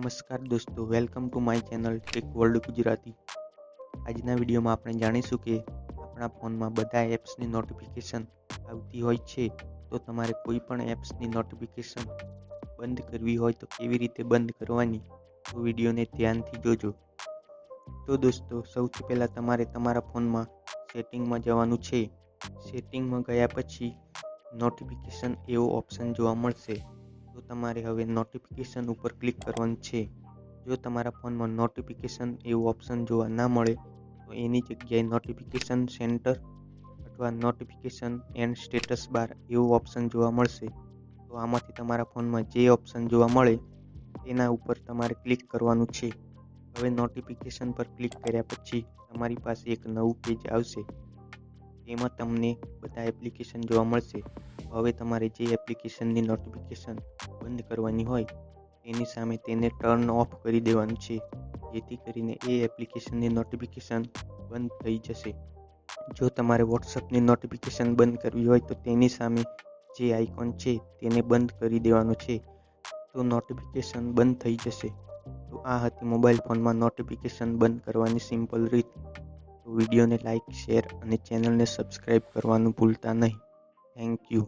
નમસ્કાર દોસ્તો, welcome to my channel tech world Gujarati. આજના વિડીયોમાં આપણે જાણીશું કે આપણા ફોનમાં બધા એપ્સની નોટિફિકેશન આવતી હોય છે તો તમારે કોઈ પણ એપ્સની નોટિફિકેશન બંધ કરવી હોય તો કેવી રીતે બંધ કરવાની તો વિડીયોને ધ્યાનથી જોજો. તો દોસ્તો, સૌથી પહેલાં તમારે તમારા ફોનમાં સેટિંગમાં જવાનું છે. સેટિંગમાં ગયા પછી નોટિફિકેશન એવો ઓપ્શન જોવા મળશે. તમારે હવે નોટિફિકેશન ઉપર ક્લિક કરવાનું છે. જો તમારા ફોનમાં નોટિફિકેશન એવું ઓપ્શન જોવા ના મળે, તો એની જગ્યાએ નોટિફિકેશન સેન્ટર અથવા નોટિફિકેશન એન્ડ સ્ટેટસ બાર એવું ઓપ્શન જોવા મળશે. તો આમાંથી તમારા ફોનમાં જે ઓપ્શન જોવા મળે, તેના ઉપર તમારે ક્લિક કરવાનું છે. હવે નોટિફિકેશન પર ક્લિક કર્યા પછી તમારી પાસે એક નવું પેજ આવશે. તેમાં તમને બધા એપ્લિકેશન જોવા મળશે. હવે તમારે જે એપ્લિકેશનની નોટિફિકેશન બંધ કરવાની હોય, તેની સામે તેને ટર્ન ઓફ કરી દેવાનું છે. જેથી કરીને એ એપ્લિકેશનની નોટિફિકેશન બંધ થઈ જશે. જો તમારે વોટ્સઅપની નોટિફિકેશન બંધ કરવી હોય, તો તેની સામે જે આઇકોન છે, તેને બંધ કરી દેવાનું છે. તો નોટિફિકેશન બંધ થઈ જશે. તો આ હતી મોબાઈલ ફોનમાં નોટિફિકેશન બંધ કરવાની સિમ્પલ રીત. તો વિડીયોને લાઇક શેર અને ચેનલને સબસ્ક્રાઈબ કરવાનું ભૂલતા નહીં. Thank you